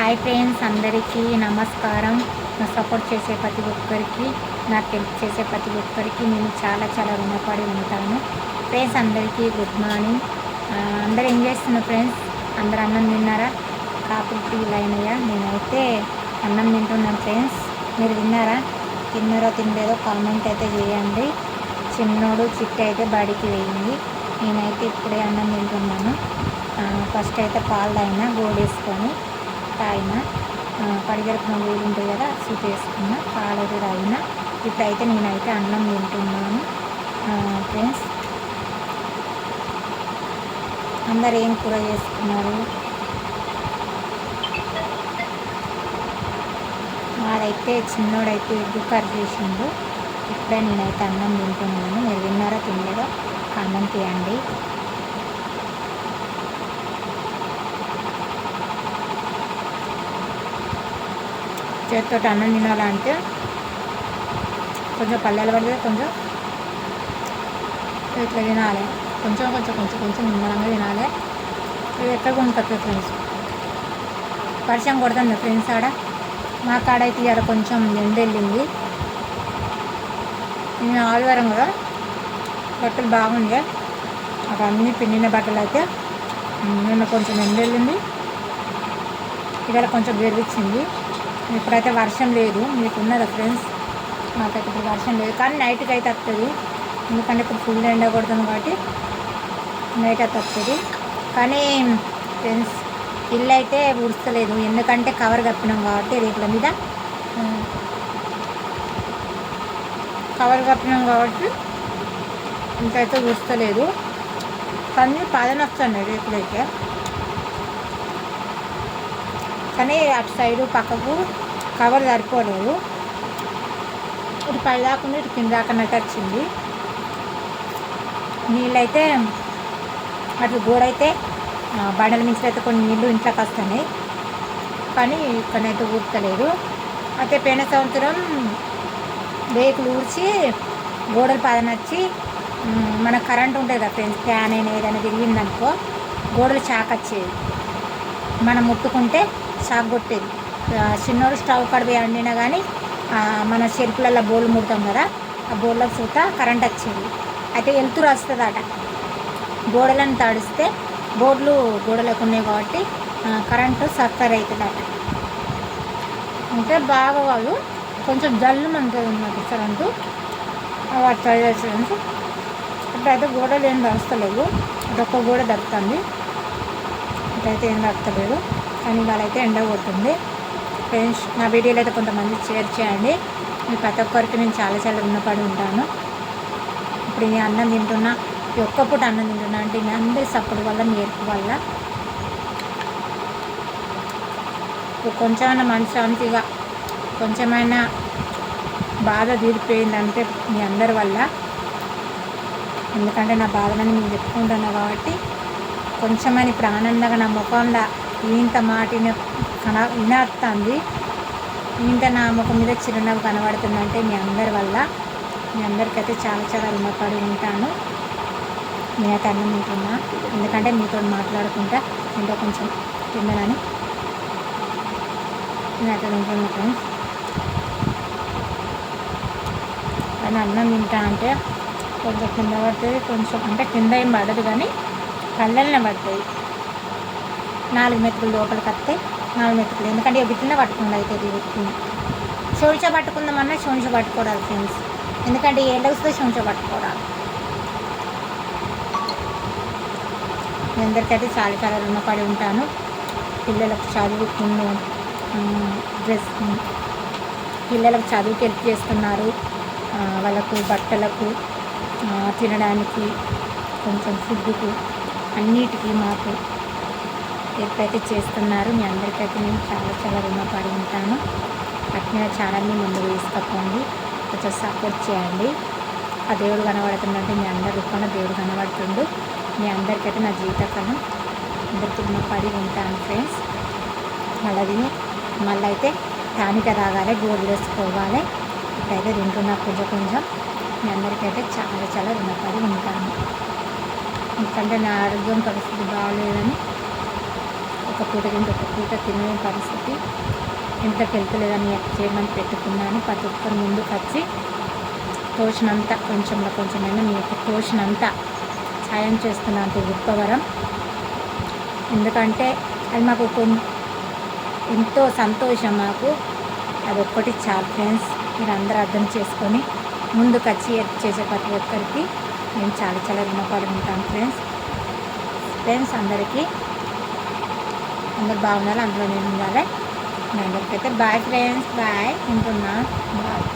Hi friends అందరికీ నమస్కారం. నా సపోర్ట్ చేసే ప్రతి ఒక్కరికి నాకు హెల్ప్ చేసే ప్రతి ఒక్కరికి నేను చాలా చాలా రుణపడి ఉంటాను. ఫ్రెండ్స్ అందరికీ గుడ్ మార్నింగ్. అందరు అందరూ ఏం చేస్తున్నారు ఫ్రెండ్స్? అందరు అన్నం తిన్నారా? కాపులు టీ అయినాయా నేనైతే అన్నం తింటున్నాను ఫ్రెండ్స్. మీరు విన్నారా తిన్నారో తినలేదో కామెంట్ అయితే చేయండి. చిన్నోడు చిట్టి అయితే బడికి వేయింది నేనైతే ఇప్పుడే అన్నం తింటున్నాను. ఫస్ట్ అయితే పాలు అయినా గోడేసుకొని తాగిన ఆ, పడిగడుపున వేలు ఉంటుంది కదా సూట్ వేసుకున్న పాలు అయితే తాగిన ఇప్పుడైతే నేనైతే అన్నం తింటున్నాను. ఫ్రెండ్స్ అందరు ఏం కూర చేసుకున్నారు? మాదైతే చిన్నోడైతే ఎగ్గు కర్రీ చేసిండు. ఇప్పుడే నేనైతే అన్నం తింటున్నాను. మీరు విన్నారో తినలేదో కామెంట్ చేయండి. చేతితో అన్నం తినాలంటే కొంచెం పల్లెలు పడితే కొంచెం ఇట్లా తినాలి? కొంచెం కొంచెం కొంచెం కొంచెం నిమ్మలంగా తినాలి. ఇవి ఎక్కడ ఉంటుంది ఫ్రెండ్స్ వర్షం కొడుతుంది ఫ్రెండ్స్ ఆడ. మా కాడ అయితే ఇవాళ కొంచెం ఎండ వెళ్ళింది నేను ఆదివారం కదా? బట్టలు బాగుండే. అక్కడ అన్నీ పిండిన బట్టలు అయితే నిన్న కొంచెం ఎండ వెళ్ళింది ఇవాళ కొంచెం గెలిచింది ఇప్పుడైతే వర్షం లేదు మీకు ఉన్నదా ఫ్రెండ్స్ మాకైతే ఇప్పుడు వర్షం లేదు. కానీ నైట్కి అయితే వస్తుంది ఎందుకంటే ఇప్పుడు ఫుల్ ఎండ కొడుతుంది కాబట్టి నైట్ అయితే వస్తుంది కానీ ఫ్రెండ్స్ ఇల్లు అయితే ఉడుస్తలేదు ఎందుకంటే కవర్ కప్పినాం కాబట్టి రేట్ల మీద. కవర్ కప్పినాం కాబట్టి ఇంకైతే ఉడుస్తలేదు కానీ పదన వస్తున్నాయి రేపులైతే కానీ అటు సైడు పక్కకు కవర్ సరిపోలేదు. ఇటు పైదాకుండా ఇటు కింద దాకా వచ్చింది. నీళ్ళైతే అటు గోడ అయితే బండల నుంచి అయితే కొన్ని నీళ్ళు ఇంట్లోకి వస్తున్నాయి. కానీ ఇక్కడైతే ఊర్తలేదు. అయితే పోయిన సంవత్సరం రేకులు ఊడ్చి గోడలు పదనొచ్చి మన కరెంట్ ఉంటుంది కదా ఫ్రెండ్స్ ఫ్యాన్ అయినా ఏదైనా తిరిగిందనుకో గోడలు షాక్ వచ్చేది మనం ముట్టుకుంటే షాక్ కొట్టేది. చిన్నోడు స్టవ్ కడిపి వండినా కానీ మన చెరుకులలో బోర్లు ముడతాం కదా ఆ బోర్లకు చూత కరెంట్ వచ్చేది. అయితే వెలుతురు వస్తుందట. గోడలను తడిస్తే బోర్లు గోడలకు ఉన్నాయి కాబట్టి కరెంటు కరెంటు సఫర్ అవుతుందట అంటే బాగా వాళ్ళు కొంచెం జల్లు ఉంటుంది అన్నమాట కరెంటు. వాటి ట్రై చేసేది ఇప్పుడైతే గోడలు ఏం దడుస్తలేవు అదొక గోడ దడుతుంది అయితే ఏం దడతలేదు కానీ వాళ్ళైతే ఎండ కొడుతుంది. ఫ్రెండ్స్ నా వీడియోలో అయితే కొంతమంది షేర్ చేయండి. మీ ప్రతి ఒక్కరికి నేను చాలా చాలా రుణపడి ఉంటాను. ఇప్పుడు ఈ అన్నం తింటున్నా ఈ ఒక్క పూట అన్నం తింటున్నా అంటే నేను అందరి సపోర్ట్ వల్ల మీ వల్ల. ఇప్పుడు కొంచెమైనా మనశ్శాంతిగా కొంచెమైనా బాధ తీరిపోయిందంటే మీ అందరి వల్ల. ఎందుకంటే నా బాధలని నేను చెప్పుకుంటున్నా కాబట్టి కొంచెమని ఇప్పుడు ఆనందంగా నా ముఖంలో ఇంత మాటిన కన వినస్తుంది ఇంత నా ముఖం మీద చిరునవ్వు కనబడుతుందంటే మీ అందరి వల్ల. మీ అందరికైతే చాలా చాలా రుణపడి ఉంటాను. నేనైతే అన్నం తింటున్నా. ఎందుకంటే మీతో మాట్లాడుకుంటా ఇంకా కొంచెం తిన్నదని నేనైతే తింటున్నా ఫ్రెండ్స్. కానీ అన్నం తింటా అంటే కొంచెం కింద పడుతుంది కొంచెం అంటే కింద ఏం పడదు కానీ కళ్ళల్నే పడుతుంది నాలుగు మెతుకులు లోపలికి వస్తే నాలుగు మెతుకులు. ఎందుకంటే ఇవి గిట్లనే పట్టుకుండా అవుతుంది వ్యక్తిని శోంచ పట్టుకుందామన్నా శోంచ పట్టుకోవాలి ఫ్రెండ్స్ ఎందుకంటే ఏ వస్తే శోంచ పట్టుకోవాలి మీ అందరికైతే చాలా చాలా రుణపడి ఉంటాను. పిల్లలకు చదువుకున్న డ్రెస్ పిల్లలకు చదువుకి హెల్ప్ చేస్తున్నారు. వాళ్ళకు బట్టలకు తినడానికి కొంచెం ఫుడ్కు అన్నిటికీ మాకు ఎప్పుడైతే చేస్తున్నారు. మీ అందరికైతే నేను చాలా చాలా రుణపడి ఉంటాను. అట్నే ఛానల్ని ముందుకు తీసుకపోండి. కొంచెం సపోర్ట్ చేయండి. ఆ దేవుడు కనబడుతుందంటే మీ అందరి రూపంలో దేవుడు కనబడుతుండు. మీ అందరికైతే నా జీవితకాలం అందరికీ రుణపడి ఉంటాను ఫ్రెండ్స్. మళ్ళీ మళ్ళీ అయితే టానిక తాగాలి గోళ్ళు వేసుకోవాలి ఇప్పుడైతే తింటున్నా కొంచెం కొంచెం. మీ అందరికైతే చాలా చాలా రుణపడి ఉంటాను. ఎందుకంటే నా ఆరోగ్యం పరిస్థితి బాగాలేదని ఒక పూట తింటే ఒక పూట తినే పరిస్థితి. ఇంట్లోకి వెళ్తలేదని చేయమని పెట్టుకున్నాను. ప్రతి ఒక్కరు ముందుకు వచ్చి తోచినంత కొంచెంలో కొంచెమైనా మీకు తోచినంత సాయం చేస్తున్నంత గొప్పవరం ఎందుకంటే అది మాకు ఎంతో సంతోషం మాకు. అదొక్కటి చాలు ఫ్రెండ్స్. మీరు అందరూ అర్థం చేసుకొని ముందుకు వచ్చి చేసే ప్రతి ఒక్కరికి మేము చాలా చాలా రుణపడి ఉంటాం ఫ్రెండ్స్. ఫ్రెండ్స్ అందరికీ అందరు బాగున్నారు? అందులో నేను ఉండాలి? మీ అందరికైతే బాయ్ ఫ్రెండ్స్ బాయ్ ఉంటున్నా బాయ్